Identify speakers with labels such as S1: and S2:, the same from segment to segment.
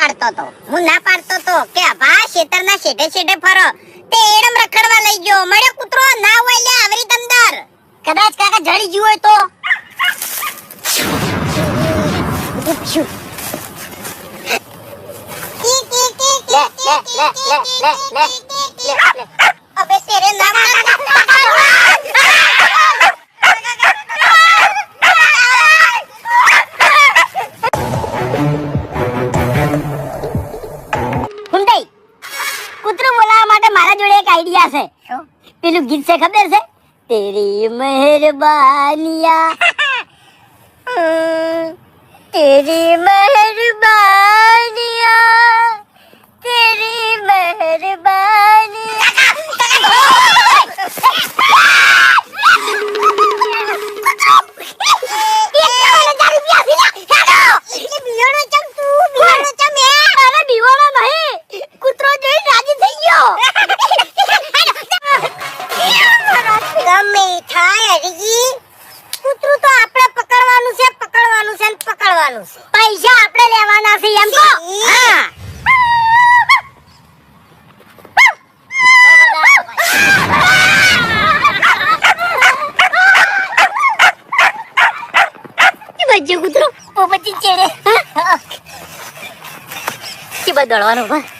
S1: પાડતો તો. હું ના પાડતો તો કે અભા શેતરના શેઢે શેઢે ફરો. તે એડમ રખડવા લઈ ગયો. મળ્યો કૂતરો ના હોય લે આવરી દમદાર કદાચ કાકા જડી ગયું હોય તો. અબે શેરે ના આઈડિયા છે. પેલું ગીત છે ખબર છે? તેરી મહેરબાનિયા. તેરી મહેરબાનિયા. કરવાનું છે. પૈસા આપણે લેવાના છે એમ તો કૂતરો. પોપચી ચેડે. કે બદળવાનું પણ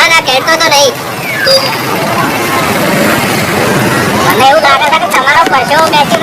S1: ના ના ખેડતો તો નહીં. મને એવું લાગે છે કે તમારો પરસેવો બેસી